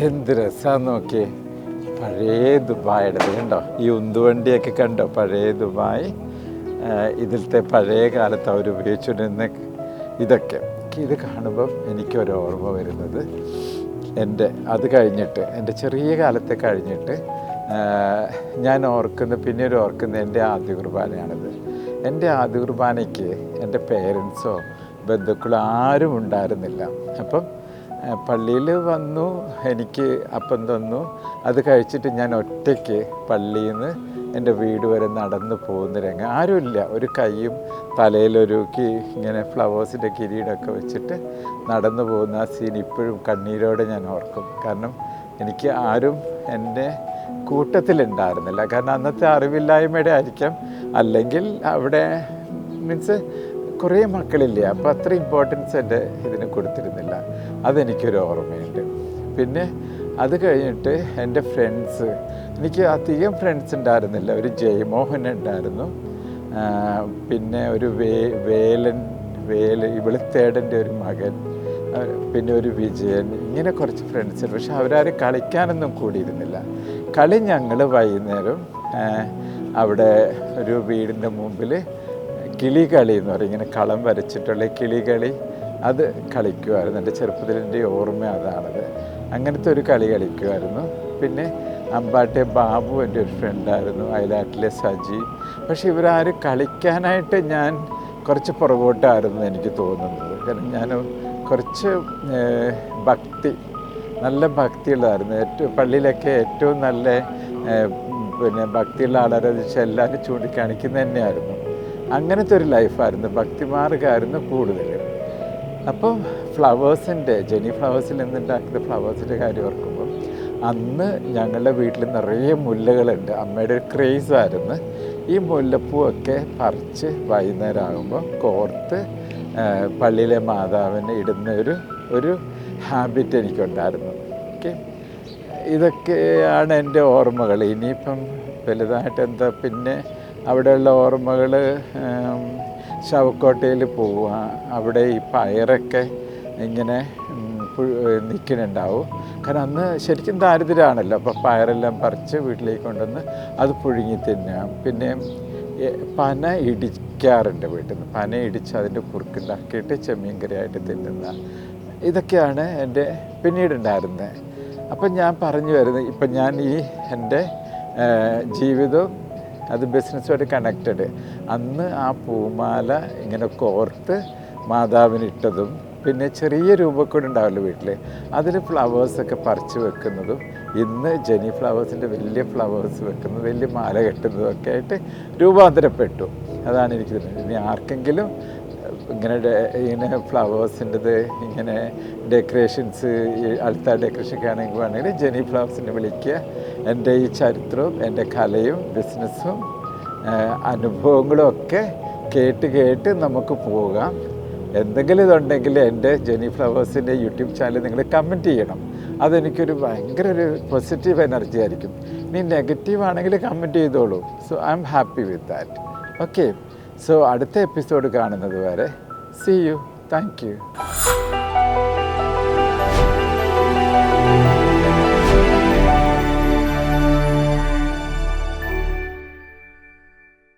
എന്ത് രസാന്ന് നോക്കിയേ. പഴയ ദുബായുടെ കണ്ടോ? ഈ ഉന്തുവണ്ടിയൊക്കെ കണ്ടോ? പഴയ ദുബായ്. ഇതിലത്തെ പഴയ കാലത്ത് അവർ ഉപയോഗിച്ചുകൊണ്ടിരുന്ന ഇതൊക്കെ. ഇത് കാണുമ്പം എനിക്കൊരു ഓർമ്മ വരുന്നത്. എന്റെ അത് കഴിഞ്ഞിട്ട് എന്റെ ചെറിയ കാലത്തെ കഴിഞ്ഞിട്ട് ഞാൻ ഓർക്കുന്ന പിന്നീട് ഓർക്കുന്ന എന്റെ ആദ്യ കുർബാനയാണിത്. എന്റെ ആദ്യ കുർബാനയ്ക്ക് എന്റെ പേരൻസോ ബന്ധുക്കളോ ആരും ഉണ്ടായിരുന്നില്ല. അപ്പം പള്ളിയിൽ വന്നു എനിക്ക് അപ്പം തന്നു. അത് കഴിച്ചിട്ട് ഞാൻ ഒറ്റയ്ക്ക് പള്ളിയിൽ നിന്ന് എന്റെ വീട് വരെ നടന്നു പോകുന്ന രംഗം. ആരുമില്ല. ഒരു കൈയും തലയിലൊരു കി ഇങ്ങനെ ഫ്ലവേഴ്സിന്റെ കിരീടമൊക്കെ വെച്ചിട്ട് നടന്നു പോകുന്ന ആ സീൻ ഇപ്പോഴും കണ്ണീരോടെ ഞാൻ ഓർക്കും. കാരണം എനിക്ക് ആരും എന്റെ കൂട്ടത്തിലുണ്ടായിരുന്നില്ല. കാരണം അന്നത്തെ അറിവില്ലായ്മയുടെ ആയിരിക്കാം. അല്ലെങ്കിൽ അവിടെ മീൻസ് കുറേ മക്കളില്ലേ? അപ്പോൾ അത്ര ഇമ്പോർട്ടൻസ് എന്റെ ഇതിന് കൊടുത്തിരുന്നില്ല. അതെനിക്കൊരു ഓർമ്മയുണ്ട്. പിന്നെ അത് കഴിഞ്ഞിട്ട് എന്റെ ഫ്രണ്ട്സ് എനിക്ക് അധികം ഫ്രണ്ട്സ് ഉണ്ടായിരുന്നില്ല. ഒരു ജയമോഹൻ ഉണ്ടായിരുന്നു. പിന്നെ ഒരു വേ വേലൻ വേല വെളുത്തേടന്റെ ഒരു മകൻ പിന്നെ ഒരു വിജയൻ ഇങ്ങനെ കുറച്ച് ഫ്രണ്ട്സ് പക്ഷെ അവരാരും കളിക്കാനൊന്നും കൂടിയിരുന്നില്ല. കളി ഞങ്ങൾ വൈകുന്നേരം അവിടെ ഒരു വീടിന്റെ മുമ്പിൽ കിളി കളി എന്ന് പറയും. ഇങ്ങനെ കളം വരച്ചിട്ടുള്ള കിളി കളി. അത് കളിക്കുമായിരുന്നു എന്റെ ചെറുപ്പത്തിൽ എന്റെ ഓർമ്മ അതാണത്. അങ്ങനത്തെ ഒരു കളി കളിക്കുമായിരുന്നു പിന്നെ അമ്പാട്ടെ ബാബു എന്റെ ഒരു ഫ്രണ്ടായിരുന്നു അയലാട്ടിലെ സജി. പക്ഷെ ഇവരാരും കളിക്കാനായിട്ട് ഞാൻ കുറച്ച് പുറകോട്ടായിരുന്നു എനിക്ക് തോന്നുന്നത്. കാരണം ഞാൻ കുറച്ച് ഭക്തി നല്ല ഭക്തിയുള്ളതായിരുന്നു. ഏറ്റവും പള്ളിയിലൊക്കെ ഏറ്റവും നല്ല പിന്നെ ഭക്തിയുള്ള ആളാരെന്ന് എല്ലാവരും ചൂണ്ടിക്കാണിക്കുന്നത് തന്നെയായിരുന്നു. അങ്ങനത്തെ ഒരു ലൈഫായിരുന്നു ഭക്തിമാർഗമായിരുന്നു കൂടുതൽ അപ്പം ഫ്ലവേഴ്സിന്റെ ജെനി ഫ്ലവേഴ്സിൽ നിന്നുണ്ടാക്കിയ ഫ്ലവേഴ്സിന്റെ കാര്യം ഓർക്കുമ്പോൾ അന്ന് ഞങ്ങളുടെ വീട്ടിൽ നിറയെ മുല്ലകളുണ്ട്. അമ്മയുടെ ഒരു ക്രേസായിരുന്നു ഈ മുല്ലപ്പൂവൊക്കെ പറിച്ച് വൈകുന്നേരം ആകുമ്പോൾ കോർത്ത് പള്ളിയിലെ മാതാവിന് ഇടുന്ന ഒരു ഒരു ഹാബിറ്റ് എനിക്കുണ്ടായിരുന്നു. ഓക്കെ. ഇതൊക്കെയാണ് എന്റെ ഓർമ്മകൾ. ഇനിയിപ്പം വലുതായിട്ട് എന്താ പിന്നെ അവിടെയുള്ള ഓർമ്മകൾ ശവക്കോട്ടയിൽ പോവുക. അവിടെ ഈ പയറൊക്കെ ഇങ്ങനെ നിൽക്കുന്നുണ്ടാവും. കാരണം അന്ന് ശരിക്കും ദാരിദ്ര്യമാണല്ലോ. അപ്പോൾ പയറെല്ലാം പറിച്ച് വീട്ടിലേക്ക് കൊണ്ടുവന്ന് അത് പുഴുങ്ങി തിന്നുക പിന്നെ പന ഇടിക്കാറുണ്ട് വീട്ടിൽ നിന്ന് പന ഇടിച്ച് അതിന്റെ കുറുക്കുണ്ടാക്കിയിട്ട് ചെമ്മീൻ കറിയായിട്ട് തിന്നുന്ന. ഇതൊക്കെയാണ് എന്റെ പിന്നീടുണ്ടായിരുന്നത്. അപ്പം ഞാൻ പറഞ്ഞു വരുന്നത് ഇപ്പം ഞാൻ ഈ എന്റെ ജീവിതവും അത് ബിസിനസ്സുമായിട്ട് കണക്റ്റഡ് അന്ന് ആ പൂമാല ഇങ്ങനെ കോർത്ത് മാതാവിന് ഇട്ടതും പിന്നെ ചെറിയ രൂപക്കൂടെ ഉണ്ടാവില്ല വീട്ടിൽ അതിൽ ഫ്ലവേഴ്സൊക്കെ പറിച്ച് വെക്കുന്നതും ഇന്ന് ജെനി ഫ്ലവേഴ്സിന്റെ വലിയ ഫ്ലവേഴ്സ് വെക്കുന്നത് വലിയ മാല കെട്ടുന്നതും ഒക്കെ ആയിട്ട് രൂപാന്തരപ്പെട്ടു. അതാണ് എനിക്ക് ഇനി ആർക്കെങ്കിലും ഇങ്ങനെ ഇങ്ങനെ ഫ്ലവേഴ്സിന്റെത് ഇങ്ങനെ ഡെക്കറേഷൻസ് അടുത്ത ഡെക്കറേഷനൊക്കെ ആണെങ്കിൽ വേണമെങ്കിൽ ജെനി ഫ്ലവേഴ്സിനെ വിളിക്കുക. എന്റെ ഈ ചരിത്രവും എന്റെ കലയും ബിസിനസ്സും അനുഭവങ്ങളും ഒക്കെ കേട്ട് കേട്ട് നമുക്ക് പോകാം. എന്തെങ്കിലും ഇതുണ്ടെങ്കിൽ എന്റെ ജെനി ഫ്ലവേഴ്സിന്റെ യൂട്യൂബ് ചാനൽ നിങ്ങൾ കമന്റ് ചെയ്യണം. അതെനിക്കൊരു ഭയങ്കര ഒരു പോസിറ്റീവ് എനർജി ആയിരിക്കും. ഇനി നെഗറ്റീവ് ആണെങ്കിൽ കമന്റ് ചെയ്തോളൂ. So I am happy with that okay so അടുത്ത എപ്പിസോഡ് കാണുന്നത് വരെ സി യു താങ്ക് യു